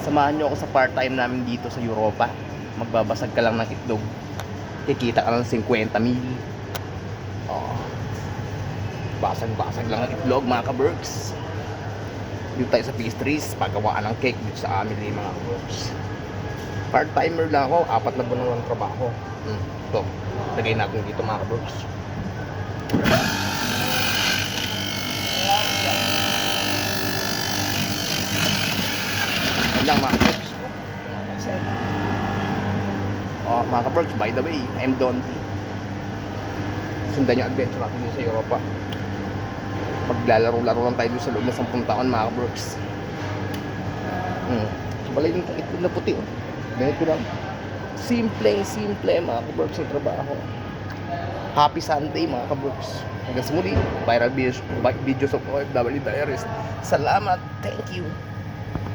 Samahan nyo ako sa part-time namin dito sa Europa. Magbabasag ka lang ng itlog. Kikita ka ng 50 mil. Oh. Basag-basag lang ang itlog mga ka-berks. Dito tayo sa pastries, pagawaan ng cake dito sa amin eh, mga ka-berks. Part-timer lang ako, apat na buwan ng trabaho. Hmm. Ito, lagay natin dito mga ka-berks. Lang mga ka-berks. Oh, mga ka-berks, by the way, I'm Donty. Sundan yung adventure natin sa Europa. Maglalaro-laro lang tayo sa loob ng 10 taon mga ka-berks. Hmm. Balay yung itlog na puti. Oh. Ganito lang. Simple, simple mga ka-berks ang trabaho. Happy Sunday mga ka-berks. Hanggang sa muli, viral videos, videos of OFW Diaries. Salamat. Thank you.